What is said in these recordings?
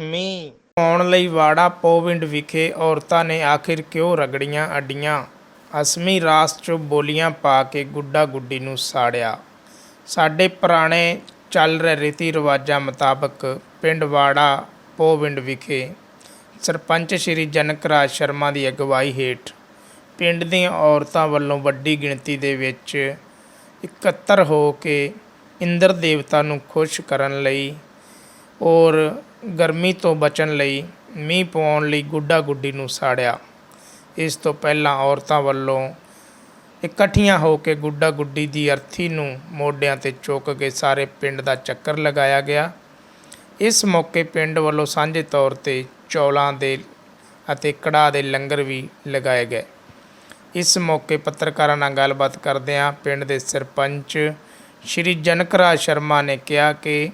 ਮੀਂਹ ਪਾਉਣ ਲਈ ਵਾੜਾ ਪੋਵਿੰਡ ਵਿਖੇ ਔਰਤਾਂ ਨੇ ਆਖਿਰ ਕਿਉਂ ਰਗੜੀਆਂ ਅੱਡੀਆਂ? ਅਸਮੀ ਰਾਸ 'ਚ ਬੋਲੀਆਂ ਪਾ ਕੇ ਗੁੱਡਾ ਗੁੱਡੀ ਨੂੰ ਸਾੜਿਆ। ਸਾਡੇ ਪੁਰਾਣੇ ਚੱਲ ਰਹੇ ਰੀਤੀ ਰਿਵਾਜਾਂ ਮੁਤਾਬਕ ਪਿੰਡ ਵਾੜਾ ਪੋਵਿੰਡ ਵਿਖੇ ਸਰਪੰਚ ਸ਼੍ਰੀ ਜਨਕ ਰਾਜ ਸ਼ਰਮਾ ਦੀ ਅਗਵਾਈ ਹੇਠ ਪਿੰਡ ਦੀਆਂ ਔਰਤਾਂ ਵੱਲੋਂ ਵੱਡੀ ਗਿਣਤੀ ਦੇ ਵਿੱਚ ਇਕੱਤਰ ਹੋ ਕੇ ਇੰਦਰ ਦੇਵਤਾ ਨੂੰ ਖੁਸ਼ ਕਰਨ ਲਈ ਔਰ ਗਰਮੀ ਤੋਂ ਬਚਣ ਲਈ ਮੀਂਹ ਪਵਾਉਣ ਲਈ ਗੁੱਡਾ ਗੁੱਡੀ ਨੂੰ ਸਾੜਿਆ। ਇਸ ਤੋਂ ਪਹਿਲਾਂ ਔਰਤਾਂ ਵੱਲੋਂ ਇਕੱਠੀਆਂ ਹੋ ਕੇ ਗੁੱਡਾ ਗੁੱਡੀ ਦੀ ਅਰਥੀ ਨੂੰ ਮੋਢਿਆਂ ਤੇ ਚੁੱਕ ਕੇ ਸਾਰੇ ਪਿੰਡ ਦਾ ਚੱਕਰ ਲਗਾਇਆ ਗਿਆ। ਇਸ ਮੌਕੇ ਪਿੰਡ ਵੱਲੋਂ ਸਾਂਝੇ ਤੌਰ ਤੇ ਚੌਲਾਂ ਦੇ ਅਤੇ ਕੜਾਹ ਦੇ ਲੰਗਰ ਵੀ ਲਗਾਏ ਗਏ। ਇਸ ਮੌਕੇ ਪੱਤਰਕਾਰਾਂ ਨਾਲ ਗੱਲਬਾਤ ਕਰਦਿਆਂ ਪਿੰਡ ਦੇ ਸਰਪੰਚ ਸ਼੍ਰੀ ਜਨਕਰਾਜ ਸ਼ਰਮਾ ਨੇ ਕਿਹਾ ਕਿ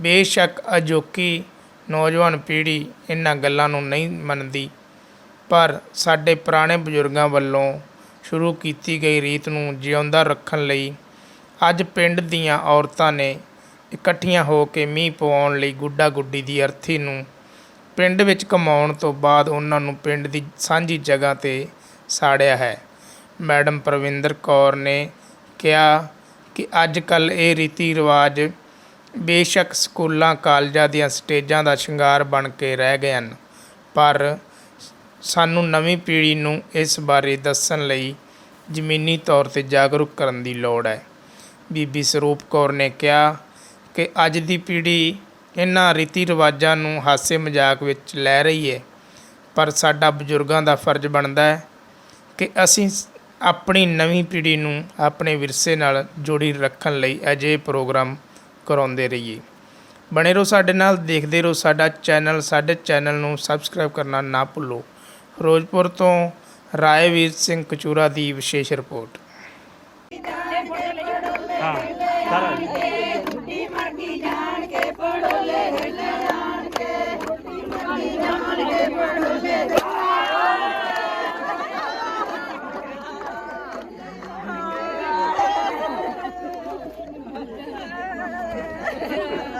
ਬੇਸ਼ੱਕ ਅਜੋਕੀ ਨੌਜਵਾਨ ਪੀੜ੍ਹੀ ਇਹਨਾਂ ਗੱਲਾਂ ਨੂੰ ਨਹੀਂ ਮੰਨਦੀ। ਪਰ ਸਾਡੇ ਪੁਰਾਣੇ ਬਜ਼ੁਰਗਾਂ ਵੱਲੋਂ ਸ਼ੁਰੂ ਕੀਤੀ ਗਈ ਰੀਤ ਨੂੰ ਜਿਉਂਦਾ ਰੱਖਣ ਲਈ ਅੱਜ ਪਿੰਡ ਦੀਆਂ ਔਰਤਾਂ ਨੇ ਇਕੱਠੀਆਂ ਹੋ ਕੇ ਮੀਂਹ ਪਵਾਉਣ ਲਈ ਗੁੱਡਾ ਗੁੱਡੀ ਦੀ ਅਰਥੀ ਨੂੰ ਪਿੰਡ ਵਿੱਚ ਕਮਾਉਣ ਤੋਂ ਬਾਅਦ ਉਹਨਾਂ ਨੂੰ ਪਿੰਡ ਦੀ ਸਾਂਝੀ ਜਗ੍ਹਾ ਤੇ ਸਾੜਿਆ ਹੈ। ਮੈਡਮ ਪ੍ਰਵਿੰਦਰ ਕੌਰ ਨੇ ਕਿਹਾ ਕਿ ਅੱਜ ਕੱਲ ਇਹ ਰੀਤੀ ਰਿਵਾਜ ਬੇਸ਼ੱਕ ਸਕੂਲਾਂ, ਕਾਲਜਾਂ ਦੀਆਂ ਸਟੇਜਾਂ ਦਾ ਸ਼ਿੰਗਾਰ ਬਣ ਕੇ ਰਹਿ ਗਏ ਹਨ, ਪਰ ਸਾਨੂੰ ਨਵੀਂ ਪੀੜ੍ਹੀ ਨੂੰ ਇਸ ਬਾਰੇ ਦੱਸਣ ਲਈ ਜ਼ਮੀਨੀ ਤੌਰ ਤੇ ਜਾਗਰੂਕ ਕਰਨ ਦੀ ਲੋੜ ਹੈ। ਬੀਬੀ ਸਰੂਪ ਕੌਰ ਨੇ ਕਿਹਾ ਕਿ ਅੱਜ ਦੀ ਪੀੜ੍ਹੀ ਇਹਨਾਂ ਰੀਤੀ ਰਿਵਾਜਾਂ ਨੂੰ ਹਾਸੇ ਮਜ਼ਾਕ ਵਿੱਚ ਲੈ ਰਹੀ ਹੈ, ਪਰ ਸਾਡਾ ਬਜ਼ੁਰਗਾਂ ਦਾ ਫਰਜ਼ ਬਣਦਾ ਹੈ ਕਿ ਅਸੀਂ ਆਪਣੀ ਨਵੀਂ ਪੀੜ੍ਹੀ ਨੂੰ ਆਪਣੇ ਵਿਰਸੇ ਨਾਲ ਜੋੜੀ ਰੱਖਣ ਲਈ ਅਜਿਹੇ ਪ੍ਰੋਗਰਾਮ ਕਰਾਉਂਦੇ ਰਹੀਏ। ਬਣੇ ਰਹੋ ਸਾਡੇ ਨਾਲ, ਦੇਖਦੇ ਰਹੋ ਸਾਡਾ ਚੈਨਲ, ਸਾਡੇ ਚੈਨਲ ਨੂੰ ਸਬਸਕ੍ਰਾਈਬ ਕਰਨਾ ਨਾ ਭੁੱਲੋ। ਫਿਰੋਜ਼ਪੁਰ ਤੋਂ ਰਾਏਵੀਰ ਸਿੰਘ ਕਚੂਰਾ ਦੀ ਵਿਸ਼ੇਸ਼ ਰਿਪੋਰਟ।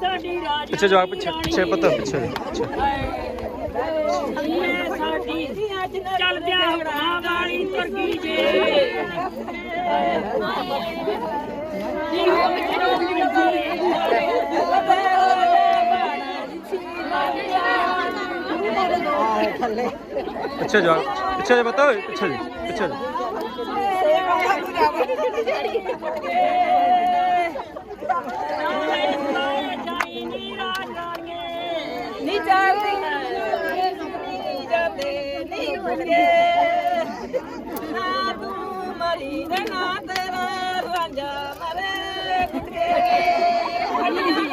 ਸਾਡੀ ਰਾਜ ਪਿੱਛੇ ਜਵਾਕ ਪਿੱਛੇ ਪਿੱਛੇ ਪਤਾ ਪਿੱਛੇ ਪਿੱਛੇ। ਇਹ ਸਾਡੀ ਚੱਲਦਿਆਂ ਹੁਕਮਾਂ ਵਾਲੀ ਤੁਰਕੀ ਜੇ ਪਿੱਛੇ ਜੇ ਪਤਾ ਹੋਏ ਪਿੱਛੇ ਜੇ ਪਿੱਛੇ ਜੇ ਨਹੀਂ ਜਾਂਦੇ ਨਹੀਂ ਜਾਂਦੇ ਨਹੀਂ ਮੁੜਗੇ ਨਾ ਤੂੰ ਮਰੀ ਤੇ ਨਾ ਤੇਰਾ ਰਾਂਝਾ ਮਰੇ ਕੁੱਟੇ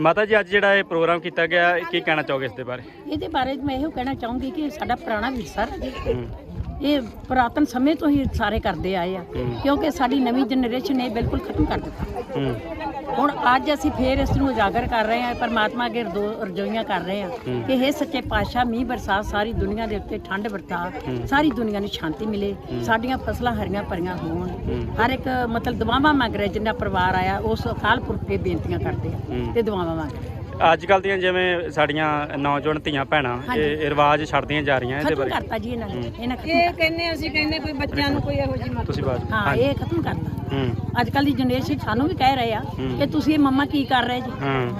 ਮਾਤਾ ਜੀ ਅੱਜ ਜਿਹੜਾ ਇਹ ਪ੍ਰੋਗਰਾਮ ਕੀਤਾ ਗਿਆ ਇਹ ਕੀ ਕਹਿਣਾ ਚਾਹੋਗੇ ਇਸ ਦੇ ਬਾਰੇ? ਇਹਦੇ ਬਾਰੇ ਮੈਂ ਇਹੋ ਕਹਿਣਾ ਚਾਹੂੰਗੀ ਕਿ ਸਾਡਾ ਪੁਰਾਣਾ ਵਿਰਸਾ ਇਹ ਪੁਰਾਤਨ ਸਮੇਂ ਤੋਂ ਹੀ ਸਾਰੇ ਕਰਦੇ ਆਏ ਆ ਕਿਉਂਕਿ ਸਾਡੀ ਨਵੀਂ ਜਨਰੇਸ਼ਨ ਨੇ ਬਿਲਕੁਲ ਖਤਮ ਕਰ ਦਿੱਤਾ। ਹੁਣ ਅੱਜ ਅਸੀਂ ਫੇਰ ਇਸ ਨੂੰ ਉਜਾਗਰ ਕਰ ਰਹੇ ਹਾਂ ਪਰਮਾਤਮਾ ਅੱਗੇ ਰਦੋ- ਰਜੋਈਆਂ ਕਰ ਰਹੇ ਹਾਂ ਕਿ ਇਹ ਸੱਚੇ ਪਾਤਸ਼ਾਹ ਮੀਂਹ ਬਰਸਾਤ ਸਾਰੀ ਦੁਨੀਆ ਦੇ ਉੱਤੇ ਠੰਡ ਵਰਤਾ ਸਾਰੀ ਦੁਨੀਆ ਨੂੰ ਸ਼ਾਂਤੀ ਮਿਲੇ ਸਾਡੀਆਂ ਫਸਲਾਂ ਹਰੀਆਂ ਭਰੀਆਂ ਹੋਣ। ਹਰ ਇੱਕ ਮਤਲਬ ਦੁਆਵਾਂ ਮੰਗ ਰਿਹਾ ਜਿੰਨਾ ਪਰਿਵਾਰ ਆਇਆ ਉਸ ਅਕਾਲ ਪੁਰਖ ਕੇ ਬੇਨਤੀਆਂ ਕਰਦੇ ਆ ਤੇ ਦੁਆਵਾਂ ਮੰਗ ਰਹੇ ਅੱਜ ਕੱਲ ਦੀਆਂ ਜਿਵੇਂ ਸਾਡੀਆਂ ਨੌਜਵਾਨ ਧੀਆਂ ਭੈਣਾਂ। ਇਹ ਰਿਵਾਜ ਛੱਡਦੀਆਂ ਜਾ ਰਹੀਆਂ ਇਹਦੇ ਖਤਮ ਬਾਰੇ। ਕਰਤਾ ਜੀ ਇਹਨਾਂ ਨੇ ਇਹਨਾਂ ਖਤਮ ਇਹ ਕਹਿੰਦੇ ਅਸੀਂ ਕਹਿੰਦੇ ਕੋਈ ਬੱਚਿਆਂ ਨੂੰ ਕੋਈ ਇਹੋ ਜਿਹੀ ਮਤ ਤੁਸੀਂ ਬਾਤ ਹਾਂ ਇਹ ਖਤਮ ਕਰਤਾ। ਅੱਜ ਕੱਲ ਦੀ ਜਨਰੇਸ਼ਨ ਸਾਨੂੰ ਵੀ ਕਹਿ ਰਹੇ ਆ ਕਿ ਤੁਸੀਂ ਇਹ ਮੰਮਾ ਕੀ ਕਰ ਰਹੇ ਜੀ?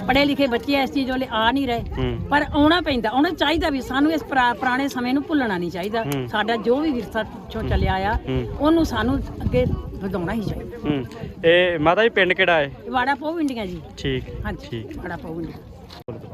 ਪੜ੍ਹੇ ਲਿਖੇ ਬੱਚੇ ਇਸ ਚੀਜ਼ ਵਾਲੇ ਆ ਨਹੀਂ ਰਹੇ। ਪਰ ਆਉਣਾ ਪੈਂਦਾ ਆਉਣਾ ਚਾਹੀਦਾ ਵੀ ਸਾਨੂੰ ਇਸ ਪੁਰਾ- ਪੁਰਾਣੇ ਸਮੇਂ ਨੂੰ ਭੁੱਲਣਾ ਨਹੀਂ ਚਾਹੀਦਾ। ਸਾਡਾ ਜੋ ਵੀ ਵਿਰਸਾ ਪਿੱਛੋਂ ਚੱਲਿਆ ਆ। ਉਹਨੂੰ ਸਾਨੂੰ ਅੱਗੇ ਵਧਾਉਣਾ ਹੀ ਚਾਹੀਦਾ। ਇਹ ਮਾਤਾ ਜੀ ਪਿੰਡ ਕਿਹੜਾ ਹੈ? ਵਾੜਾ ਪਾਉ ਇੰਡੀਆ ਜੀ। ਠੀਕ ਹਾਂਜੀ ਠੀਕ। ਵਾੜਾ ਪਾਉ ਇੰਡੀਆ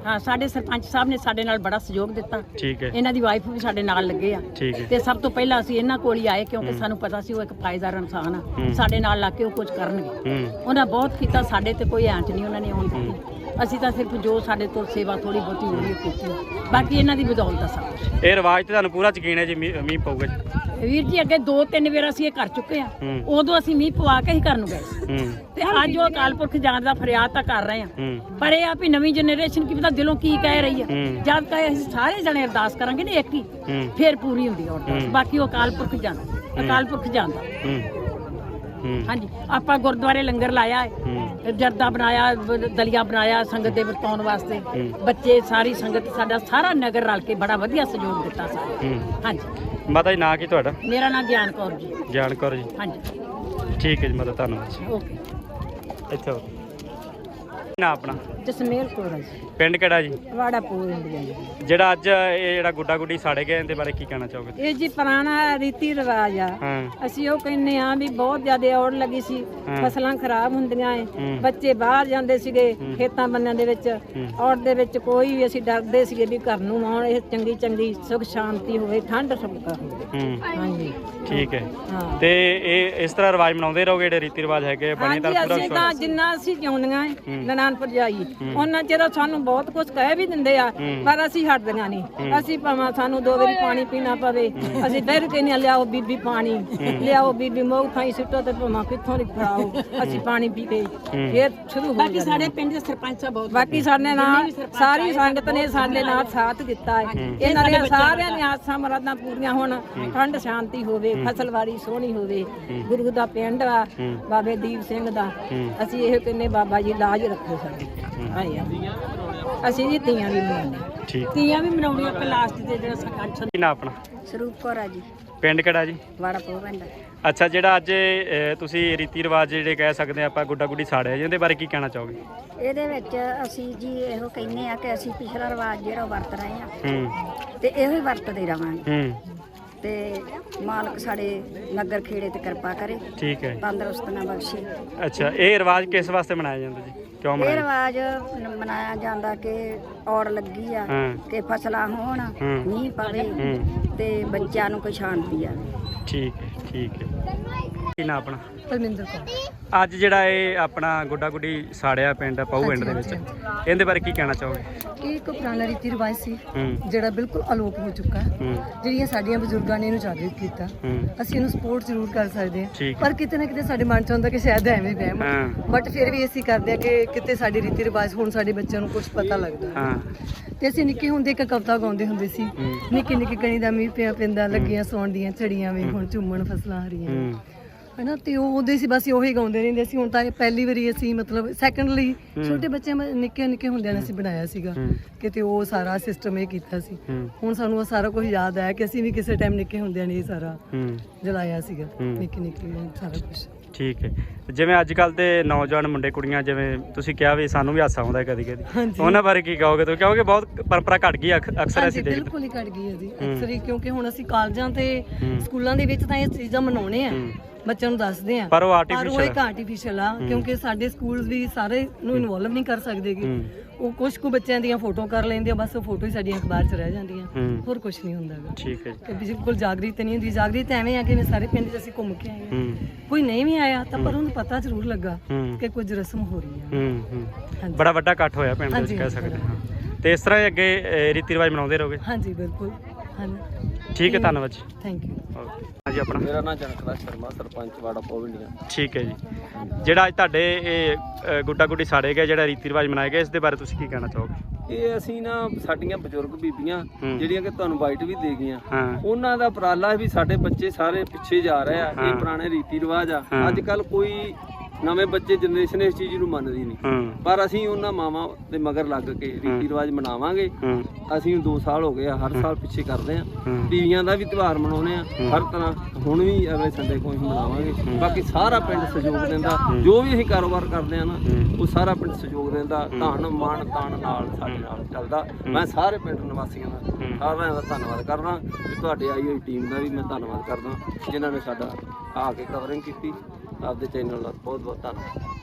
ਹਾਂ ਸਾਡੇ ਸਰਪੰਚ ਸਾਹਿਬ ਨੇ ਸਾਡੇ ਨਾਲ ਬੜਾ ਸਹਿਯੋਗ ਦਿੱਤਾ। ਠੀਕ ਹੈ। ਇਹਨਾਂ ਦੀ ਵਾਈਫ ਵੀ ਸਾਡੇ ਨਾਲ ਲੱਗੇ ਆ। ਠੀਕ ਹੈ। ਤੇ ਸਭ ਤੋਂ ਪਹਿਲਾਂ ਅਸੀਂ ਇਹਨਾਂ ਕੋਲ ਹੀ ਆਏ ਕਿਉਂਕਿ ਸਾਨੂੰ ਪਤਾ ਸੀ ਉਹ ਇੱਕ ਫਾਇਦਾਰ ਇਨਸਾਨ ਆ। ਸਾਡੇ ਨਾਲ ਲੱਗ ਕੇ ਉਹ ਕੁਝ ਕਰਨਗੇ। ਉਹਨਾਂ ਬਹੁਤ ਕੀਤਾ ਸਾਡੇ ਤੇ ਕੋਈ ਐਂਟ ਨਹੀਂ ਉਹਨਾਂ ਨੇ ਆਉਣ ਦਿੱਤੀ। ਅਸੀਂ ਤਾਂ ਸਿਰਫ ਜੋ ਸਾਡੇ ਤੋਂ ਸੇਵਾ ਥੋੜੀ ਬਹੁਤੀ ਹੋ ਰਹੀ ਕੀਤੀ ਬਾਕੀ ਇਹਨਾਂ ਦੀ ਬਦੌਲਤ ਆ ਸਭ। ਇਹ ਰਿਵਾਜ ਤੇ ਤੁਹਾਨੂੰ ਪੂਰਾ ਯਕੀਨ ਹੈ ਜੀ ਮੀਂਹ ਮੀਂਹ ਪਊਗਾ ਜੀ? ਵੀਰ ਜੀ ਅੱਗੇ ਦੋ ਤਿੰਨ ਵਾਰ ਅਸੀਂ ਇਹ ਕਰ ਚੁੱਕੇ ਆ। ਹੂੰ। ਉਦੋਂ ਅਸੀਂ ਮੀਂਹ ਪਵਾ ਕੇ ਹੀ ਘਰ ਨੂੰ ਗਏ ਸੀ। ਹੂੰ। ਤੇ ਅੱਜ ਉਹ ਅਕਾਲ ਪੁਰਖ ਜਾਣ ਦਾ ਫਰਿਆਦ ਤਾਂ ਕਰ ਰਹੇ ਆ। ਹੂੰ। ਪਰ ਇਹ ਆ ਵੀ ਨਵੀਂ ਜਨਰੇਸ਼ਨ ਕੀ ਪਤਾ ਦਿਲੋਂ ਕੀ ਕਹਿ ਰਹੀ ਆ। ਹੂੰ। ਜਦ ਤੱਕ ਅਸੀਂ ਸਾਰੇ ਜਣੇ ਅਰਦਾਸ ਕਰਾਂਗੇ ਨੇ ਇੱਕ ਹੀ ਹੂੰ। ਫੇਰ ਪੂਰੀ ਹੁੰਦੀ ਆ ਅਰਦਾਸ। ਹੂੰ। ਬਾਕੀ ਉਹ ਅਕਾਲ ਪੁਰਖ ਜਾਂਦਾ ਅਕਾਲ ਪੁਰਖ ਜਾਂਦਾ। ਹੂੰ। ਹੂੰ। ਹਾਂਜੀ। ਆਪਾਂ ਗੁਰਦੁਆਰੇ ਲੰਗਰ ਲਾਇਆ ਹੈ ਹੂੰ। ਜਰਦਾ ਬਣਾਇਆ ਦਲੀਆ ਬਣਾਇਆ ਸੰਗਤ ਦੇ ਵਰਤਾਉਣ ਵਾਸਤੇ। ਹੂੰ। ਬੱਚੇ ਸਾਰੀ ਸੰਗਤ ਸਾਡਾ ਸਾਰਾ ਨਗਰ ਰਲ ਕੇ ਬੜਾ ਵਧੀਆ ਸਹਿਯੋਗ ਦਿੱਤਾ ਸਾਰੇ ਹੂੰ। ਹਾਂਜੀ। ਮਾਤਾ ਜੀ ਨਾਂ ਕੀ ਤੁਹਾਡਾ? ਮੇਰਾ ਨਾਮ ਗਿਆਨ ਕੌਰ ਜੀ। ਜਾਣ ਕੌਰ ਜੀ। ਹਾਂਜੀ। ਠੀਕ ਹੈ ਜੀ ਮਾਤਾ ਧੰਨਵਾਦ। ਓਕੇ। ਇੱਥੇ ਨਾ ਆਪਣਾ? ਜਸਮੇਲ ਕੌਰ ਹੈ ਜੀ। ਪਿੰਡ ਕਿਹੜਾ ਜੀ? ਵਾੜਾ ਪੂਰ ਇੰਡੀਆ ਜੀ। ਜਿਹੜਾ ਅੱਜ ਇਹ ਜਿਹੜਾ ਗੁੱਡਾ ਗੁੱਡੀ ਸਾੜੇ ਗਏ ਇਹਦੇ ਬਾਰੇ ਕੀ ਕਹਿਣਾ ਚਾਹੋਗੇ ਇਹ ਜੀ ਪੁਰਾਣਾ ਰੀਤੀ ਰਿਵਾਜ ਆ। ਹਾਂ। ਅਸੀਂ ਉਹ ਕਹਿੰਨੇ ਆ ਵੀ ਬਹੁਤ ਜ਼ਿਆਦਾ ਔੜ ਲੱਗੀ ਸੀ। ਫਸਲਾਂ ਖਰਾਬ ਹੁੰਦੀਆਂ ਏ। ਬੱਚੇ ਬਾਹਰ ਜਾਂਦੇ ਸੀਗੇ ਖੇਤਾਂ ਬੰਨਿਆਂ ਦੇ ਵਿੱਚ। ਔੜ ਦੇ ਵਿੱਚ ਕੋਈ ਵੀ ਅਸੀਂ ਡਰਦੇ ਸੀਗੇ ਵੀ ਘਰ ਨੂੰ ਆਉਣ ਇਹ ਚੰਗੀ ਚੰਗੀ ਸੁਖ ਸ਼ਾਂਤੀ ਹੋਵੇ ਠੰਡ ਸੁੱਕਾ ਹੋਵੇ। ਹਾਂਜੀ। ਠੀਕ ਹੈ। ਤੇ ਇਹ ਇਸ ਤਰ੍ਹਾਂ ਰਿਵਾਜ ਮਨਾਉਂਦੇ ਰਹੋਗੇ ਜਿਹੜੇ ਰੀਤੀ ਰਿਵਾਜ ਹੈਗੇ ਬਣੇ ਤਾਂ ਹਾਂਜੀ ਪੂਰਾ ਅਸੀਂ ਤਾਂ ਵਿਸ਼ਵਾਸ। ਜਿੰਨਾ ਅਸੀਂ ਜਿਉਂਦੀਆਂ ਏ ਨਨਾਨ ਭਰਜਾਈ। ਉਹਨਾਂ ਚਿਰ ਸਾਨੂੰ ਬਹੁਤ ਕੁਝ ਕਹਿ ਵੀ ਦਿੰਦੇ ਆ ਪਰ ਅਸੀਂ ਹਟਦੀਆਂ ਨਹੀਂ। ਅਸੀਂ ਭਾਵੇਂ ਸਾਨੂੰ ਦੋ ਵਾਰੀ ਪਾਣੀ ਪੀਣਾ ਪਵੇ ਅਸੀਂ ਫਿਰ ਕਹਿੰਦੇ ਆ, ਲਿਆਓ ਬੀਬੀ ਪਾਣੀ ਲਿਆਓ ਬੀਬੀ ਮੋਹ ਖਾਈ ਸਿੱਟੋ ਤੇ ਭਾਵੇਂ ਕਿੱਥੋਂ ਦੀ ਫੜਾਓ ਅਸੀਂ ਪਾਣੀ ਪੀ ਕੇ ਫਿਰ ਸ਼ੁਰੂ ਹੋ ਬਾਕੀ ਸਾਡੇ ਪਿੰਡ ਦੇ ਸਰਪੰਚ ਸਾਹਿਬ ਬਹੁਤ ਬਾਕੀ ਸਾਡੇ ਨਾਲ ਸਾਰੀ ਸੰਗਤ ਨੇ ਸਾਡੇ ਨਾਲ ਸਾਥ ਦਿੱਤਾ ਹੈ। ਇਹਨਾਂ ਦੀਆਂ ਸਾਰਿਆਂ ਦੀਆਂ ਆਸਾਂ ਮਰਾਦਾਂ ਪੂਰੀਆਂ ਹੋਣ ਠੰਡ ਸ਼ਾਂਤੀ ਹੋਵੇ ਫਸਲਵਾੜੀ ਸੋਹਣੀ ਹੋਵੇ ਗੁਰੂ ਦਾ ਪਿੰਡ ਆ ਬਾਬੇ ਦੀਪ ਸਿੰਘ ਦਾ। ਅਸੀਂ ਇਹ ਕਹਿੰਨੇ ਬਾਬਾ ਜੀ ਲਾਜ ਰੱਖੋ। ਸਾਡੀ। ਆਏ ਆ। ਅਸੀਂ ਜੀ ਤੀਆਂ ਵੀ ਮਨਾਉਂਦੇ ਠੀਕ। ਤੀਆਂ ਵੀ ਮਨਾਉਣੀਆਂ ਪਰ ਲਾਸਟ ਤੇ ਜਿਹੜਾ ਸਰਪੰਚ ਕੀ ਨਾ ਆਪਣਾ? ਸਰੂਪ ਕੌਰ ਆ ਜੀ। ਪਿੰਡ ਕਿਹੜਾ ਜੀ? ਵਾੜਾ ਪੋ ਪਿੰਡ। ਅੱਛਾ ਜਿਹੜਾ ਅੱਜ ਤੁਸੀਂ ਰੀਤੀ ਰਿਵਾਜ ਜਿਹੜੇ ਕਹਿ ਸਕਦੇ ਆਪਾਂ ਗੁੱਡਾ ਗੁੱਡੀ ਸਾੜਿਆ ਜੀ ਉਹਦੇ ਬਾਰੇ ਕੀ ਕਹਿਣਾ ਚਾਹੋਗੇ? ਇਹਦੇ ਵਿੱਚ ਅਸੀਂ ਜੀ ਇਹੋ ਕਹਿੰਦੇ ਆ ਕਿ ਅਸੀਂ ਪਿਛਲਾ ਰਿਵਾਜ ਜਿਹੜਾ ਉਹ ਵਰਤ ਰਹੇ ਆ। ਹੂੰ। ਤੇ ਇਹੋ ਹੀ ਵਰਤਦੇ ਰਵਾਂਗੇ। ਹੂੰ। ਤੇ ਮਾਲਕ ਸਾਡੇ ਨਗਰ ਖੇੜੇ ਤੇ ਕਿਰਪਾ ਕਰੇ। ਠੀਕ ਹੈ ਤੰਦਰੁਸਤ ਨਾ ਬਖਸ਼ੇ। ਅੱਛਾ ਇਹ ਰਿਵਾਜ ਕਿਸ ਵਾਸਤੇ ਮਨਾਇਆ ਜਾਂਦਾ ਜੀ? ਕਿਉਂ ਇਹ ਮਨਾਇਆ? ਰਿਵਾਜ ਨ- ਮਨਾਇਆ ਜਾਂਦਾ ਕਿ ਔੜ ਲੱਗੀ ਆ ਹਾਂ। ਕਿ ਫਸਲਾਂ ਹੋਣ ਹੂੰ। ਮੀਂਹ ਪਵੇ ਹੂੰ। ਤੇ ਬੱਚਿਆਂ ਨੂੰ ਕੋਈ ਸ਼ਾਂਤੀ ਆਵੇ ਠੀਕ ਹੈ ਠੀਕ ਹੈ। ਕੀ ਨਾ ਆਪਣਾ? ਪਰਮਿੰਦਰ ਕੌਰ। ਅੱਜ ਜਿਹੜਾ ਇਹ ਆਪਣਾ ਗੁੱਡਾ ਗੁੱਡੀ ਸਾੜਿਆ ਪਿੰਡ ਪਾਉ ਪਿੰਡ ਦੇ ਵਿੱਚ ਇਹਦੇ ਬਾਰੇ ਕੀ ਕਹਿਣਾ ਚਾਹੋਗੇ? ਇਹ ਇੱਕ ਪੁਰਾਣਾ ਰੀਤੀ ਰਿਵਾਜ ਸੀ ਜਿਹੜਾ ਬਿਲਕੁਲ ਅਲੋਪ ਹੋ ਚੁੱਕਾ ਜਿਹੜੀਆਂ ਸਾਡੀਆਂ ਬਜ਼ੁਰਗਾਂ ਨੇ ਇਹਨੂੰ ਜਾਗਰਿਤ ਕੀਤਾ ਅਸੀਂ ਇਹਨੂੰ ਸਪੋਰਟ ਜ਼ਰੂਰ ਕਰ ਸਕਦੇ। ਹਾਂ। ਪਰ ਕਿਤੇ ਨਾ ਕਿਤੇ ਸਾਡੇ ਮਨ ਚ ਹੁੰਦਾ ਕਿ ਸ਼ਾਇਦ ਐਵੇਂ ਵਹਿਮ ਬਟ ਫਿਰ ਵੀ ਅਸੀਂ ਕਰਦੇ ਹਾਂ ਕਿ ਕਿਤੇ ਸਾਡੀ ਰੀਤੀ ਰਿਵਾਜ ਹੁਣ ਸਾਡੇ ਬੱਚਿਆਂ ਨੂੰ ਕੁਝ ਪਤਾ ਲੱਗਦਾ। ਹੈ। ਤੇ ਅਸੀਂ ਨਿੱਕੇ ਹੁੰਦੇ ਇੱਕ ਕਵਿਤਾ ਗਾਉਂਦੇ ਹੁੰਦੇ ਸੀ। ਨਿੱਕੇ ਨਿੱਕੇ ਕਣੀ ਦਾ ਮੀਂਹ ਪਿਆ ਪੈਂਦਾ ਲੱਗੀਆਂ ਸੌਣ ਦੀਆਂ ਝੜੀਆਂ ਵੀ ਹੁਣ ਝੂਮਣ ਫਸਲਾਂ ਹਰੀਆਂ। ਹਨਾ ਤੇ ਉਹ ਉਹਦੇ ਸੀ ਬਸ ਉਹੀ ਗਾਉਂਦੇ ਰਹਿੰਦੇ ਸੀ। ਹੁਣ ਤਾਂ ਇਹ ਪਹਿਲੀ ਵਾਰੀ ਅਸੀਂ ਮਤਲਬ ਸੈਕੰਡਲੀ ਛੋਟੇ ਬੱਚਿਆਂ ਮ- ਨਿੱਕੇ ਨਿੱਕੇ ਹੁੰਦਿਆਂ ਨੇ ਅਸੀਂ ਬਣਾਇਆ ਸੀਗਾ। ਕਿਤੇ ਉਹ ਸਾਰਾ ਸਿਸਟਮ ਇਹ ਕੀਤਾ ਸੀ। ਹੁਣ ਸਾਨੂੰ ਉਹ ਸਾਰਾ ਕੁਝ ਯਾਦ ਆਇਆ ਕਿ ਅਸੀਂ ਵੀ ਕਿਸੇ ਟਾਈਮ ਨਿੱਕੇ ਹੁੰਦਿਆਂ ਨੇ ਇਹ ਸਾਰਾ ਜਲਾਇਆ ਸੀਗਾ। ਨਿੱਕੇ ਨਿੱਕੇ ਸਾਰਾ ਕੁਝ। ਠੀਕ ਹੈ। ਜਿਵੇਂ ਅੱਜ ਕੱਲ ਦੇ ਨੌਜਵਾਨ ਮੁੰਡੇ ਕੁੜੀਆਂ ਜਿਵੇਂ ਤੁਸੀਂ ਕਿਹਾ ਵੀ ਸਾਨੂੰ ਵੀ ਹਾਸਾ ਆਉਂਦਾ ਕਦੀ ਕਦੀ। ਉਹਨਾਂ ਬਾਰੇ ਕੀ ਕਹੋਗੇ ਤੁਸੀਂ? ਕਿਉਂਕਿ ਬਹੁਤ ਪਰੰਪਰਾ ਘਟ ਗਈ ਅਕ- ਅਕਸਰ ਅਸੀਂ ਦੇਖਦੇ। ਬਿਲਕੁਲ ਹੀ ਘਟ ਗਈ ਹੈ ਜੀ। ਅਕਸਰ ਹੀ ਕਿਉਂਕਿ ਹੁਣ ਅਸੀਂ ਕਾਲਜਾਂ ਤੇ। ਸਕੂਲਾਂ ਦੇ ਵਿੱਚ ਤਾਂ ਇਹ ਚੀਜ਼ਾਂ ਮਨਾਉਣੇ ਆ। ਬੱਚਿਆਂ ਨੂੰ ਦੱਸਦੇ ਆ। ਪਰ ਉਹ ਪਰ ਉਹ ਆਰਟੀਫੀਸ਼ੀਅਲ ਇੱਕ ਆਰਟੀਫੀਸ਼ੀਅਲ ਆ ਕਿਉਂਕਿ ਸਾਡੇ ਸਕੂਲਸ ਵੀ ਸਾਰੇ ਨੂੰ ਇਨਵੋਲਵ ਨਹੀਂ ਕਰ ਸਕਦੇਗੇ ਉਹ ਕੁਝ ਕੁ ਬੱਚਿਆਂ ਦੀਆਂ ਫੋਟੋ ਕਰ ਲੈਂਦੇ ਆ ਬਸ ਉਹ ਫੋਟੋ ਹੀ ਸਾਡੀਆਂ ਅਖਬਾਰ 'ਚ ਰਹਿ ਜਾਂਦੀਆਂ। ਹੂੰ। ਹੋਰ ਕੁਝ ਨਹੀਂ ਹੁੰਦਾਗਾ ਠੀਕ ਹੈ ਜੀ। ਤੇ ਬਿਲਕੁਲ ਜਾਗਰੂਕ ਨਹੀਂ ਹੁੰਦੀ। ਜਾਗਰੂਕ ਐਵੇਂ ਆ ਕਿ ਮੈਂ ਸਾਰੇ ਪਿੰਡ 'ਚ ਅਸੀਂ ਘੁੰਮ ਕੇ ਆਏ ਹਾਂ ਹੂੰ। ਕੋਈ ਨਹੀਂ ਵੀ ਆਇਆ ਤਾਂ ਪਰ ਉਹਨੂੰ ਪਤਾ ਜ਼ਰੂਰ ਲੱਗਾ ਹੂੰ। ਕਿ ਕੁਝ ਰਸਮ ਹੋ ਰਹੀ ਆ। ਹੂੰ ਹੂੰ। ਹਾਂਜੀ। ਬੜਾ ਵੱਡਾ ਇਕੱਠ ਹੋਇਆ ਪਿੰਡ ਦੇ ਵਿੱਚ ਹਾਂਜੀ, ਕਹਿ। ਸਕਦੇ ਹਾਂ। ਤੇ ਇਸ ਤਰ੍ਹਾਂ ਹੀ ਅੱਗੇ ਰੀਤੀ ਰਿਵਾਜ ਮਨਾਉਂਦੇ ਰਹੋਗੇ? ਹਾਂਜੀ ਬਿਲਕੁਲ। ਹਾਂਜੀ। ਠੀਕ ਹੈ ਧੰਨਵਾਦ ਜੀ। ਥੈਂਕ ਯੂ ਓਕੇ ਹਾਂਜੀ ਆਪਣਾ। ਮੇਰਾ ਨਾਮ ਜਨਕਲਾ ਸ਼ਰਮਾ ਸਰਪੰਚ ਵਾੜਾ ਪੋਵਿੰਡੀਆਂ ਠੀਕ ਹੈ ਜੀ। ਜਿਹੜਾ ਅੱਜ ਤੁਹਾਡੇ ਇਹ ਅ, ਗੁੱਡਾ ਗੁੱਡੀ ਸਾੜੇ ਗਏ ਜਿਹੜਾ ਰੀਤੀ ਰਿਵਾਜ ਮਨਾਏ ਗਏ ਇਸ ਦੇ ਬਾਰੇ ਤੁਸੀਂ ਕੀ ਕਹਿਣਾ ਚਾਹੋਗੇ? ਇਹ ਅਸੀਂ ਨਾ ਸਾਡੀਆਂ ਬਜ਼ੁਰਗ ਬੀਬੀਆਂ ਹੂੰ। ਜਿਹੜੀਆਂ ਕਿ ਤੁਹਾਨੂੰ ਬਾਈਟ ਵੀ ਦੇ ਗਈਆਂ ਹਾਂ। ਉਹਨਾਂ ਦਾ ਉਪਰਾਲਾ ਵੀ ਸਾਡੇ ਬੱਚੇ ਸਾਰੇ ਪਿੱਛੇ ਜਾ ਰਹੇ ਆ ਹਾਂ। ਇਹ ਪੁਰਾਣੇ ਰੀਤੀ ਰਿਵਾਜ ਆ। ਹਾਂ। ਅੱਜ ਕੱਲ ਕੋਈ ਨਵੇਂ ਬੱਚੇ ਜਨਰੇਸ਼ਨ ਇਸ ਚੀਜ਼ ਨੂੰ ਮੰਨਦੀ ਨਹੀਂ। ਪਰ ਅਸੀਂ ਉਹਨਾਂ ਮਾਵਾਂ ਦੇ ਮਗਰ ਲੱਗ ਕੇ ਰੀਤੀ ਰਿਵਾਜ ਮਨਾਵਾਂਗੇ। ਅਸੀਂ 2 ਸਾਲ ਹੋ ਗਏ ਆ ਹਰ ਸਾਲ ਪਿੱਛੇ ਕਰਦੇ ਆ। ਹੂੰ। ਤੀਵੀਆਂ ਦਾ ਵੀ ਤਿਉਹਾਰ ਮਨਾਉਨੇ ਆ। ਹਰ ਤਰ੍ਹਾਂ ਹੁਣ ਵੀ ਅਗਲੇ ਸੰਡੇ ਕੋਈ ਮਨਾਵਾਂਗੇ। ਬਾਕੀ ਸਾਰਾ ਪਿੰਡ ਸਹਿਯੋਗ ਦਿੰਦਾ। ਜੋ ਵੀ ਅਸੀਂ ਕਾਰੋਬਾਰ ਕਰਦੇ ਆ ਨਾ ਉਹ ਸਾਰਾ ਪਿੰਡ ਸਹਿਯੋਗ ਦਿੰਦਾ। ਧਨ ਮਾਨ ਤਾਨ ਨਾਲ ਸਾਡੇ ਨਾਲ ਚੱਲਦਾ। ਮੈਂ ਸਾਰੇ ਪਿੰਡ ਨਿਵਾਸੀਆਂ ਦਾ ਸਾਰਿਆਂ ਦਾ ਧੰਨਵਾਦ ਕਰਦਾ। ਤੇ ਤੁਹਾਡੇ ਆਈ ਹੋਈ ਟੀਮ ਦਾ ਵੀ ਮੈਂ ਧੰਨਵਾਦ ਕਰਦਾ ਜਿਨ੍ਹਾਂ ਨੇ ਸਾਡਾ ਆ ਕੇ ਕਵਰਿੰਗ ਕੀਤੀ। ਆਪਦੇ ਚੈਨਲ ਦਾ ਬਹੁਤ ਬਹੁਤ ਧੰਨਵਾਦ।